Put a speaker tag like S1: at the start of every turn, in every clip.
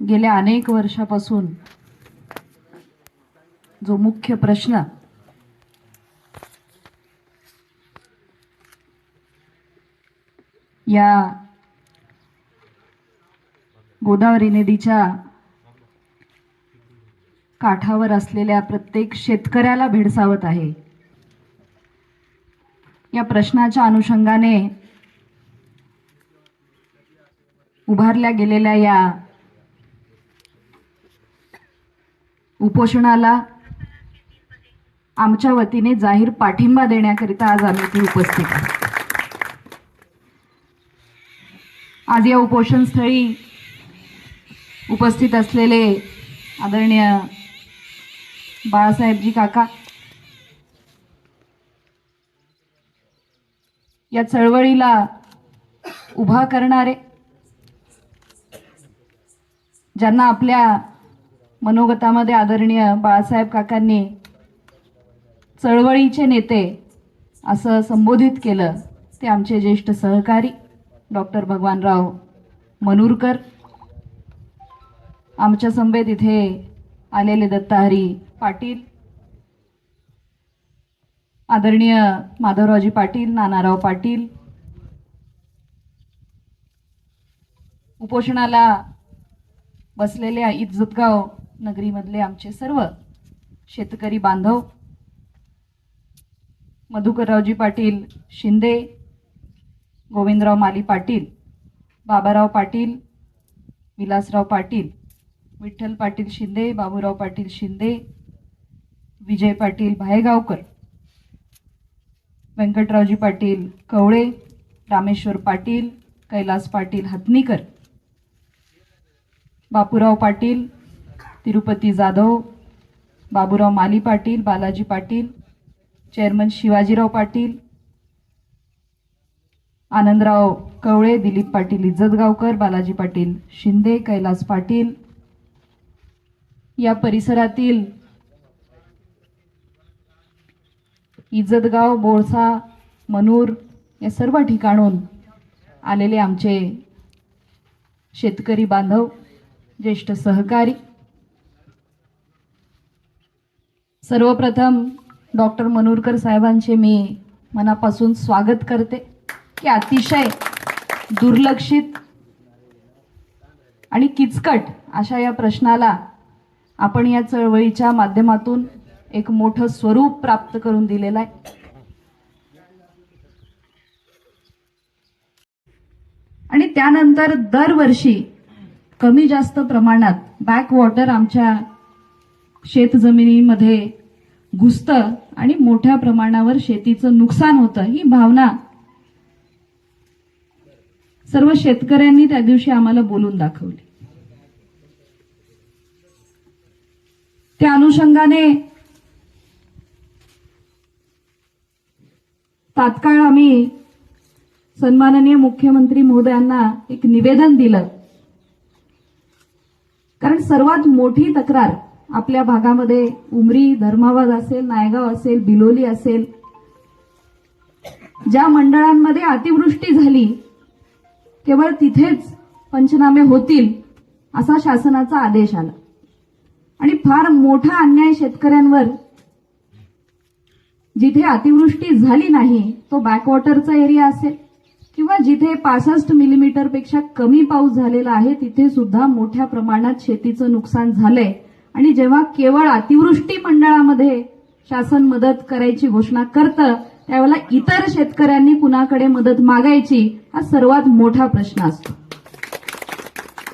S1: गेल्या अनेक वर्षापासून जो मुख्य प्रश्न या गोदावरी नदीच्या काठावर असलेल्या प्रत्येक शेतकऱ्याला भेडसावत आहे. या प्रश्नाच्या अनुषंगाने उभारल्या गेलेल्या या उपोषणाला आमच्या वतीने जाहीर पाठिंबा देण्याकरिता आज आम्ही इथे उपस्थित आहोत. आज या उपोषणस्थळी उपस्थित असलेले आदरणीय बाळासाहेबजी काका या चळवळीला उभा करणारे ज्यांना आपल्या मनोगतामध्ये आदरणीय बाळासाहेब काकांनी चळवळीचे नेते असं संबोधित केलं. ते आमचे ज्येष्ठ सहकारी डॉक्टर भगवानराव मनूरकर. आमच्या समवेत इथे आलेले दत्ताहरी पाटील. आदरणीय माधवरावजी पाटील नानाराव पाटील. उपोषणाला बसलेल्या इज्जतगाव नगरीमधले आमचे सर्व शेतकरी बांधव मधुकररावजी पाटील शिंदे गोविंदराव माली पाटील बाबाराव पाटील विलासराव पाटील विठ्ठल पाटील शिंदे बाबूराव पाटील शिंदे विजय पाटील भायगावकर व्यंकटरावजी पाटील कवळे रामेश्वर पाटील कैलास पाटील हतनीकर बापूराव पाटील तिरुपती जाधव बाबूराव माली पाटील बालाजी पाटील चेअरमन शिवाजीराव पाटील आनंदराव कवळे दिलीप पाटील इज्जतगावकर बालाजी पाटील शिंदे कैलास पाटील. या परिसरातील इज्जतगाव बोळसा मनूर या सर्व ठिकाणून आलेले आमचे शेतकरी बांधव ज्येष्ठ सहकारी सर्वप्रथम डॉक्टर मनूरकर साहेबांचे मी मनापासून स्वागत करते की अतिशय दुर्लक्षित आणि किचकट अशा या प्रश्नाला आपण या चळवळीच्या माध्यमातून एक मोठं स्वरूप प्राप्त करून दिलेलं आहे. आणि त्यानंतर दरवर्षी कमी जास्त प्रमाणात बॅक वॉटर आमच्या शेतजमिनीमध्ये घुसतं आणि मोठ्या प्रमाणावर शेतीचं नुकसान होतं ही भावना सर्व शेतकऱ्यांनी त्या दिवशी आम्हाला बोलून दाखवली. त्या अनुषंगाने तात्काळ आम्ही सन्माननीय मुख्यमंत्री महोदयांना एक निवेदन दिलं. कारण सर्वात मोठी तक्रार आपल्या भागामध्ये उमरी धर्माबाद असेल नायगाव असेल बिलोली असेल ज्या मंडळांमध्ये अतिवृष्टी झाली केवळ तिथेच पंचनामे होतील असा शासनाचा आदेश आला. आणि फार मोठा अन्याय शेतकऱ्यांवर जिथे अतिवृष्टी झाली नाही तो बॅकवॉटरचा एरिया असेल किंवा जिथे पासष्ट मिलीमीटरपेक्षा कमी पाऊस झालेला आहे तिथे सुद्धा मोठ्या प्रमाणात शेतीचं नुकसान झालंय. आणि जेव्हा केवळ अतिवृष्टी मंडळामध्ये शासन मदत करायची घोषणा करतं त्यावेळेला इतर शेतकऱ्यांनी कुणाकडे मदत मागायची हा सर्वात मोठा प्रश्न असतो.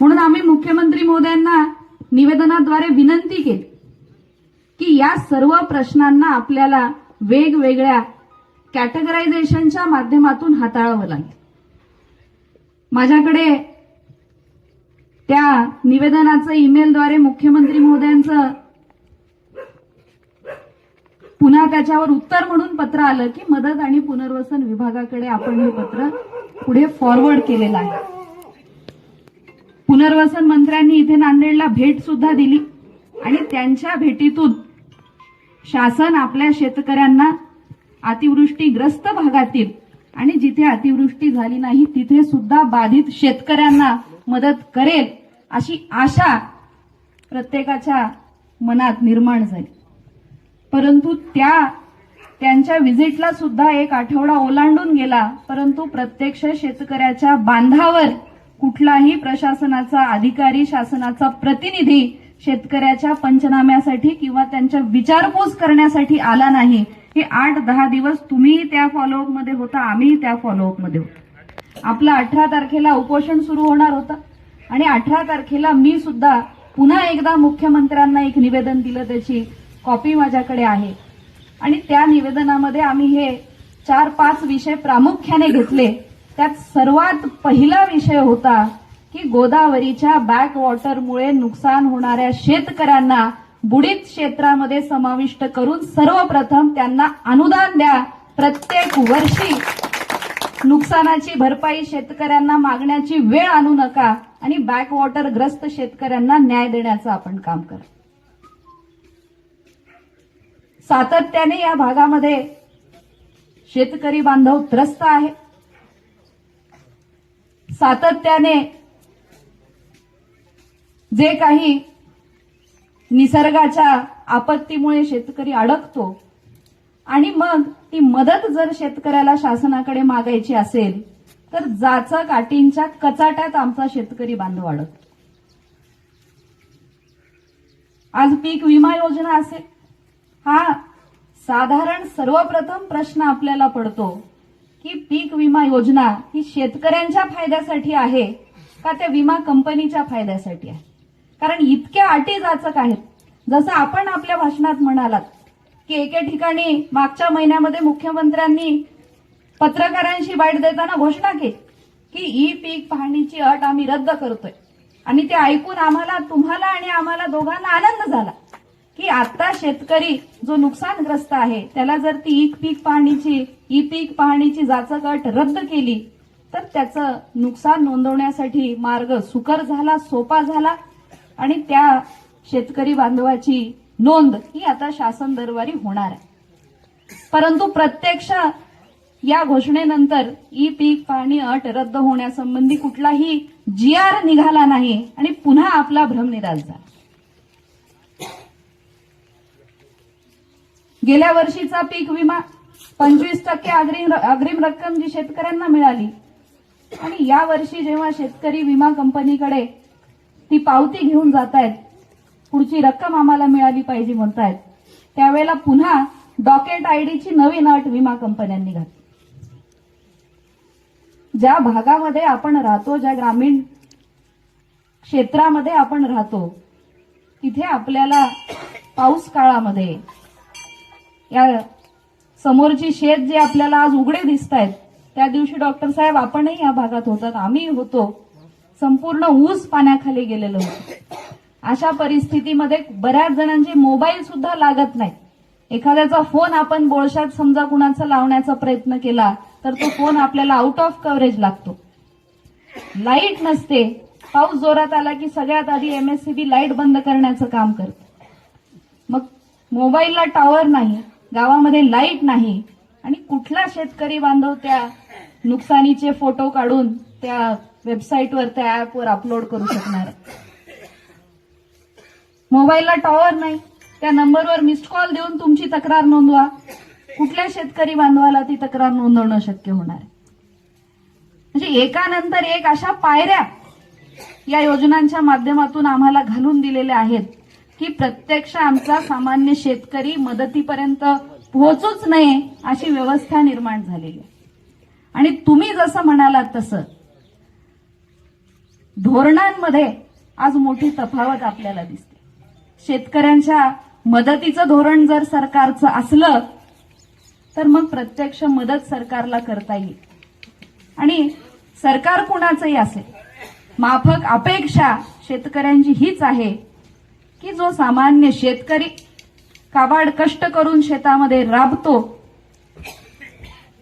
S1: म्हणून आम्ही मुख्यमंत्री मोदयांना निवेदनाद्वारे विनंती केली की या सर्व प्रश्नांना आपल्याला वेगवेगळ्या कॅटेगरायझेशनच्या माध्यमातून हाताळावं लागेल. माझ्याकडे त्या निवेदनाचं ईमेलद्वारे मुख्यमंत्री महोदयांचं पुन्हा त्याच्यावर उत्तर म्हणून पत्र आलं की मदत आणि पुनर्वसन विभागाकडे आपण हे पत्र पुढे फॉरवर्ड केलेलं आहे. पुनर्वसन मंत्र्यांनी इथे नांदेडला भेट सुद्धा दिली आणि त्यांच्या भेटीतून शासन आपल्या शेतकऱ्यांना अतिवृष्टीग्रस्त भागातील आणि जिथे अतिवृष्टी झाली नाही तिथे सुद्धा बाधित शेतकऱ्यांना मदत करेल अशी आशा प्रत्येकाच्या मनात निर्माण झाली. परंतु त्या त्यांच्या व्हिजिटला सुद्धा एक आठवडा ओलांडून गेला. परंतु प्रत्यक्ष शेतकऱ्याच्या बांधावर कुठलाही प्रशासनाचा अधिकारी शासनाचा प्रतिनिधी शेतकऱ्याच्या पंचनाम्यासाठी किंवा त्यांच्या विचारपूस करण्यासाठी आला नाही. हे आठ दहा दिवस तुम्ही त्या फॉलोअपमध्ये होता आम्ही त्या फॉलोअपमध्ये होतो. आपलं अठरा तारखेला उपोषण सुरू होणार होतं. आणि अठरा तारखेला मी सुद्धा पुन्हा एकदा मुख्यमंत्र्यांना एक निवेदन दिलं त्याची कॉपी माझ्याकडे आहे. आणि त्या निवेदनामध्ये आम्ही हे चार पाच विषय प्रामुख्याने घेतले. त्यात सर्वात पहिला विषय होता की गोदावरीच्या बॅक वॉटरमुळे नुकसान होणाऱ्या शेतकऱ्यांना बुडीत क्षेत्रामध्ये समाविष्ट करून सर्वप्रथम त्यांना अनुदान द्या प्रत्येक वर्षी. नुकसानाची भरपाई शेतकऱ्यांना मागण्याची वेळ आणू नका आणि बॅकवॉटर ग्रस्त शेतकऱ्यांना न्याय देण्याचं आपण काम करा. सातत्याने या भागामध्ये शेतकरी बांधव त्रस्त आहे सातत्याने जे काही निसर्गाच्या आपत्तीमुळे शेतकरी अडकतो आणि मग ती मदत जर शेतकऱ्याला शासनाकडे मागायची असेल तर जाचा काटींच्या कचाट्यात आमचा शेतकरी बांधव अडकतो. आज पीक विमा योजना असेल. हा साधारण सर्वप्रथम प्रश्न आपल्याला पडतो की पीक विमा योजना ही शेतकऱ्यांच्या फायद्यासाठी आहे का त्या विमा कंपनीच्या फायद्यासाठी आहे? कारण इतक्या अटी जाचक आहेत. जसं आपण आपल्या भाषणात म्हणालात की एके ठिकाणी मागच्या महिन्यामध्ये मुख्यमंत्र्यांनी पत्रकारांशी बाईट देताना घोषणा केली की ई पीक पाहणीची अट आम्ही रद्द करतोय. आणि ते ऐकून आम्हाला तुम्हाला आणि आम्हाला दोघांना आनंद झाला की आता शेतकरी जो नुकसानग्रस्त आहे त्याला जर ती ई पीक पाहणीची ई पीक पाहणीची जाचक अट रद्द केली तर त्याचं नुकसान नोंदवण्यासाठी मार्ग सुकर झाला सोपा झाला आणि त्या शेतकरी बांधवाची नोंद ही आता शासन दरबारी होणार आहे. परंतु प्रत्यक्ष या घोषणेनंतर ई पीक पाहणी अट रद्द होण्यासंबंधी कुठलाही जी आर निघाला नाही आणि पुन्हा आपला भ्रमनिराश झाला. गेल्या वर्षीचा पीक विमा पंचवीस टक्के अग्रिम अग्रिम रक्कम जी शेतकऱ्यांना मिळाली आणि या वर्षी जेव्हा शेतकरी विमा कंपनीकडे ती पावती घेऊन जात आहेत पुढची रक्कम आम्हाला मिळाली पाहिजे म्हणतायत. त्यावेळेला पुन्हा डॉकेट आयडीची नवीन अट विमा कंपन्यांनी घातली. ज्या भागामध्ये आपण राहतो ज्या ग्रामीण क्षेत्रामध्ये आपण राहतो तिथे आपल्याला पाऊस काळामध्ये या समोरची शेत जे आपल्याला आज उघडे दिसत आहेत त्या दिवशी डॉक्टर साहेब आपणही या भागात होतात आम्ही होतो. संपूर्ण ऊस पाण्याखाली गेलेलं होतं. अशा परिस्थितीमध्ये बऱ्याच जणांचे मोबाईल सुद्धा लागत नाहीत. एखाद्याचा फोन आपण बोळशात समजा कुणाचा लावण्याचा प्रयत्न केला तर तो फोन आपल्याला आउट ऑफ कव्हरेज लागतो. लाइट नसते. पाऊस जोरात आला की सगळ्यात आधी एमएससीबी लाइट बंद करण्याचं काम करते. मग मोबाईलला टॉवर नाही गावामध्ये लाइट नाही आणि कुठला शेतकरी बांधव त्या नुकसानीचे फोटो काढून त्या वेबसाईटवर त्या ऍपवर अपलोड करू शकणार? मोबाईलला टॉवर नाही. त्या नंबरवर मिस्ड कॉल देऊन तुमची तक्रार नोंदवा. कुठल्या शेतकरी बांधवाला ती तक्रार नोंदवणं शक्य होणार आहे? म्हणजे एकानंतर एक अशा पायऱ्या या योजनांच्या माध्यमातून आम्हाला घालून दिलेल्या आहेत की प्रत्यक्ष आमचा सामान्य शेतकरी मदतीपर्यंत पोहोचूच नये अशी व्यवस्था निर्माण झालेली आहे. आणि तुम्ही जसं म्हणालात तसं धोरणांमध्ये आज मोठी तफावत आपल्याला दिसते. शेतकऱ्यांच्या मदतीचं धोरण जर सरकारचं असलं तर मग प्रत्यक्ष मदत सरकारला करता येईल. आणि सरकार कुणाचंही असेल माफक अपेक्षा शेतकऱ्यांची हीच आहे की जो सामान्य शेतकरी काबाड कष्ट करून शेतामध्ये राबतो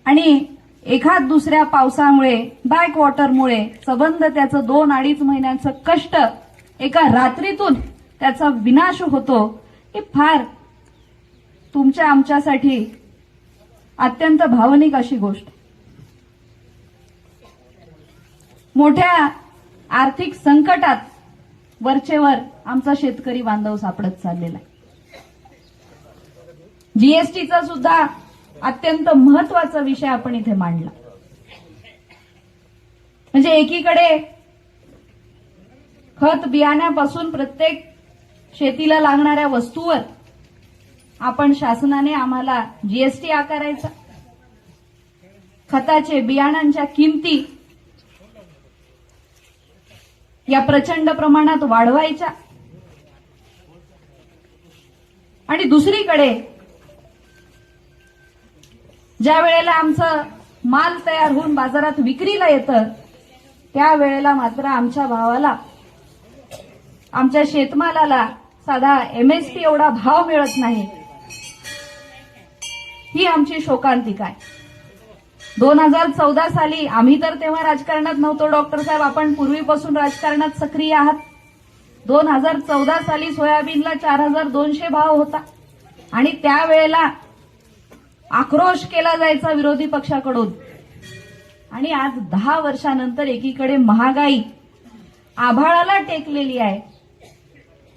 S1: आणि एखाद दुसऱ्या पावसामुळे बॅक वॉटरमुळे सबंध त्याचं दोन अडीच महिन्यांचं कष्ट एका रात्रीतून त्याचा विनाश होतो हे फार तुमच्या आमच्यासाठी अत्यंत भावनिक अशी गोष्ट. मोठ्या आर्थिक संकटात वरचेवर आमचा शेतकरी बांधव सापडत चाललेला आहे. जीएसटीचा सुद्धा अत्यंत महत्त्वाचा विषय आपण इथे मांडला. म्हणजे एकीकडे खत बियाण्यापासून प्रत्येक शेतीला लागणाऱ्या वस्तूवर आपण शासनाने आम्हाला जीएसटी आकारायचा. खताचे बियाणांच्या किमती या प्रचंड प्रमाणात वाढवायच्या. आणि दुसरीकडे ज्या वेळेला आमचं माल तयार होऊन बाजारात विक्रीला येतं त्यावेळेला मात्र आमच्या भावाला आमच्या शेतमालाला साधा एमएसपी एवढा भाव मिळत नाही. ही आमची शोकांतिका आहे. दोन हजार चौदा साली आम्ही तर तेव्हा राजकारणात नव्हतो डॉक्टर साहेब. आपण पूर्वीपासून राजकारणात सक्रिय आहात. दोन हजार चौदा साली सोयाबीनला चार हजार दोनशे भाव होता. आणि त्यावेळेला आक्रोश केला जायचा विरोधी पक्षाकडून. आणि आज दहा वर्षानंतर एकीकडे महागाई आभाळाला टेकलेली आहे.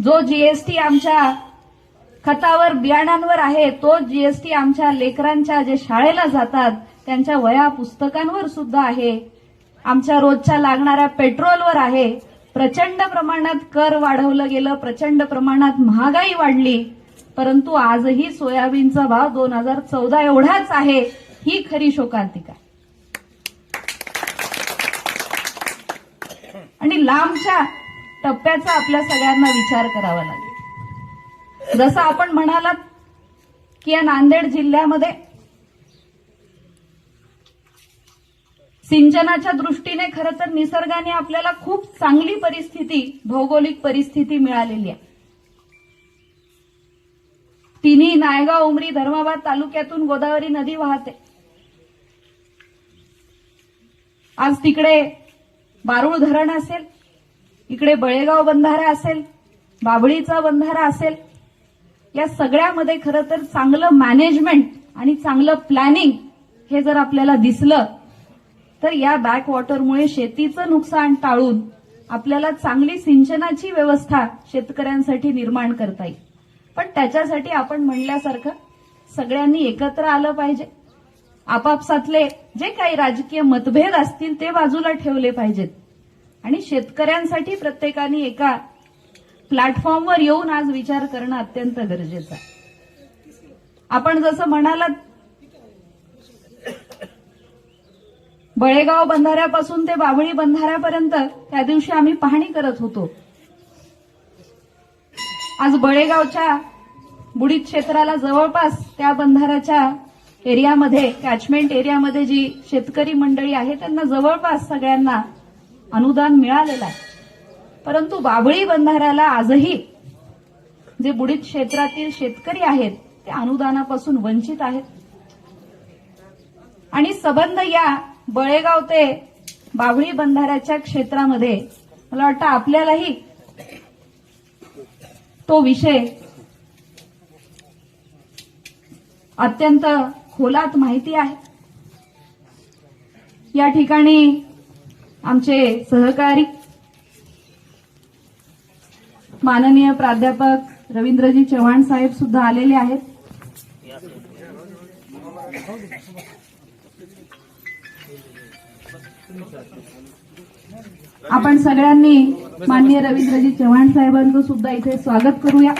S1: जो जीएसटी आमच्या खतावर बियाणांवर आहे तो जीएसटी आमच्या लेकरांच्या जे शाळेला जातात त्यांच्या वया पुस्तकांवर सुद्धा आहे. आमच्या रोजच्या लागणाऱ्या पेट्रोलवर आहे. प्रचंड प्रमाणात कर वाढवलं गेलं प्रचंड प्रमाणात महागाई वाढली. परंतु आजही सोयाबीनचा भाव दोन हजार चौदा एवढाच आहे. ही खरी शोकांतिका. आणि लांबच्या टप्प्याचा आपल्या सगळ्यांना विचार करावा लागेल. जसं आपण म्हणालात की या नांदेड जिल्ह्यामध्ये सिंचनाच्या दृष्टीने खरं तर निसर्गाने आपल्याला खूप चांगली परिस्थिती भौगोलिक परिस्थिती मिळालेली आहे. तिन्ही नायगाव उमरी धर्माबाद तालुक्यातून गोदावरी नदी वाहते. आज तिकडे बारुळ धरण असेल इकडे बळेगाव बंधारा असेल बाबळीचा बंधारा असेल या सगळ्यामध्ये खरं तर चांगलं मॅनेजमेंट आणि चांगलं प्लॅनिंग हे जर आपल्याला दिसलं तर या बॅकवॉटरमुळे शेतीचं नुकसान टाळून आपल्याला चांगली सिंचनाची व्यवस्था शेतकऱ्यांसाठी निर्माण करता येईल. पण त्याच्यासाठी आपण म्हणल्यासारखं सगळ्यांनी एकत्र आलं पाहिजे. आपापसातले जे काही राजकीय मतभेद असतील ते बाजूला ठेवले पाहिजेत. आणि शेतकऱ्यांसाठी प्रत्येकाने एका प्लॅटफॉर्मवर येऊन आज विचार करणं अत्यंत गरजेचं आहे. आपण जसं म्हणालात बळेगाव बंधाऱ्यापासून ते बाभळी बंधाऱ्यापर्यंत त्या दिवशी आम्ही पाहणी करत होतो. आज बळेगावच्या बुडीत क्षेत्राला जवळपास त्या बंधाऱ्याच्या एरियामध्ये कॅचमेंट एरियामध्ये जी शेतकरी मंडळी आहे त्यांना जवळपास सगळ्यांना अनुदान मिळालेलं आहे. परंतु बाभळी बंधाऱ्याला आजही जे बुडीत क्षेत्रातील शेतकरी आहेत ते अनुदानापासून वंचित आहेत. आणि सबंध या बळेगाव ते बाभळी बंधाऱ्याच्या क्षेत्रामध्ये मला वाटतं आपल्यालाही तो विषय अत्यंत खोलात माहिती आहे. या ठिकाणी आमचे सहकारी माननीय प्राध्यापक रवींद्रजी चव्हाण साहेब सुद्धा आलेले आहेत. आपण सगळ्यांनी माननीय रवींद्रजी चव्हाण साहेबांचं सुद्धा इथे स्वागत करूया.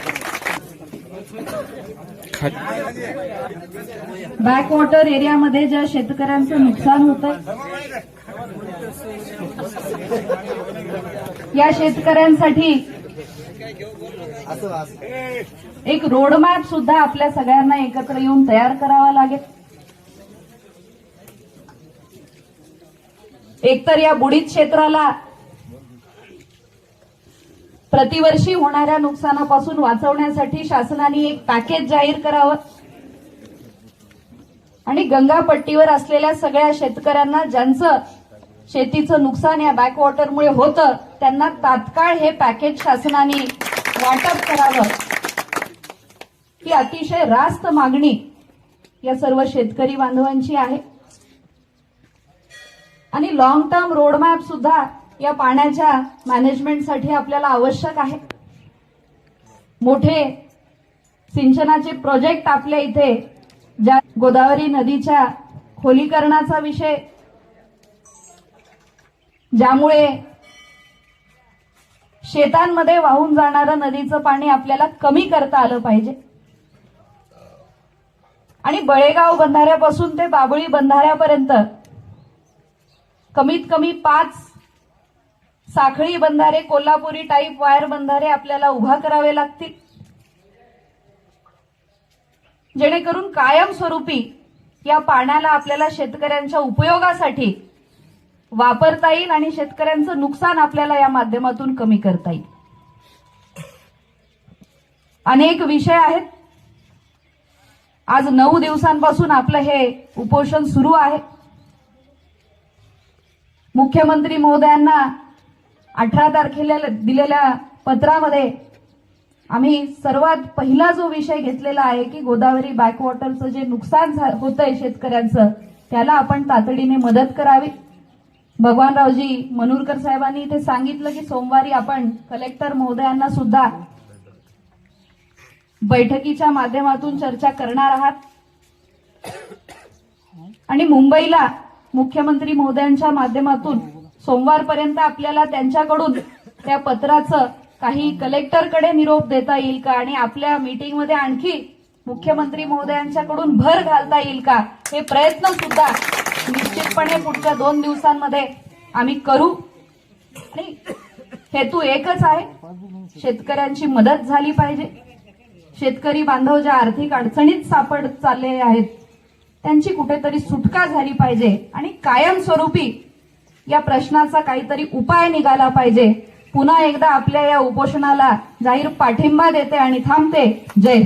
S1: बॅकवॉटर एरियामध्ये ज्या शेतकऱ्यांचं नुकसान होतं या शेतकऱ्यांसाठी एक रोडमॅप सुद्धा आपल्या सगळ्यांना एकत्र येऊन तयार करावा लागेल. एकतर या बुडीत क्षेत्राला प्रतिवर्षी होणाऱ्या नुकसानापासून वाचवण्यासाठी शासनाने एक पॅकेज जाहीर करावं. आणि गंगापट्टीवर असलेल्या सगळ्या शेतकऱ्यांना ज्यांचं शेतीचं नुकसान या बॅकवॉटरमुळे होतं त्यांना तात्काळ हे पॅकेज शासनाने वाटप करावं ही अतिशय रास्त मागणी या सर्व शेतकरी बांधवांची आहे. आणि लॉंग टर्म रोडमॅप सुद्धा या पाण्याच्या मॅनेजमेंटसाठी आपल्याला आवश्यक आहे. मोठे सिंचनाचे प्रोजेक्ट आपल्या इथे ज्या गोदावरी नदीच्या खोलीकरणाचा विषय ज्यामुळे शेतांमध्ये वाहून जाणारं नदीचं पाणी आपल्याला कमी करता आलं पाहिजे. आणि बळेगाव बंधाऱ्यापासून ते बाबळी बंधाऱ्यापर्यंत कमीत कमी पाच साखळी बंधारे कोल्हापुरी टाईप वायर बंधारे आपल्याला उभा करावे लागतील. जेणेकरून कायमस्वरूपी या पाण्याला आपल्याला शेतकऱ्यांच्या उपयोगासाठी वापरता येईल आणि शेतकऱ्यांचं नुकसान आपल्याला या माध्यमातून कमी करता येईल. अनेक विषय आहेत. आज नऊ दिवसांपासून आपलं हे उपोषण सुरू आहे. मुख्यमंत्री महोदयांना अठरा तारखेला दिलेल्या पत्रामध्ये आम्ही सर्वात पहिला जो विषय घेतलेला आहे की गोदावरी बॅकवॉटरचं जे नुकसान होतंय शेतकऱ्यांचं त्याला आपण तातडीने मदत करावी. भगवानरावजी मनूरकर साहेबांनी इथे सांगितलं की सोमवारी आपण कलेक्टर महोदयांना सुद्धा बैठकीच्या माध्यमातून चर्चा करणार आहात. आणि मुंबईला मुख्यमंत्री महोदयांच्या माध्यमातून सोमवारपर्यंत आपल्याला त्यांच्याकडून त्या पत्राचं काही कलेक्टरकडे निरोप देता येईल का? आणि आपल्या मीटिंगमध्ये आणखी मुख्यमंत्री महोदयांच्याकडून भर घालता येईल का? हे प्रयत्न सुद्धा निश्चितपणे पुढच्या दोन दिवसांमध्ये आम्ही करू. आणि हेतू एकच आहे शेतकऱ्यांची मदत झाली पाहिजे. शेतकरी बांधव ज्या आर्थिक अडचणीत सापडत चालले आहेत त्यांची कुठेतरी सुटका झाली पाहिजे आणि कायमस्वरूपी या प्रश्नाचा काहीतरी उपाय निघाला पाहिजे. पुन्हा एकदा आपल्या या उपोषणाला जाहीर पाठिंबा देते आणि थांबते. जय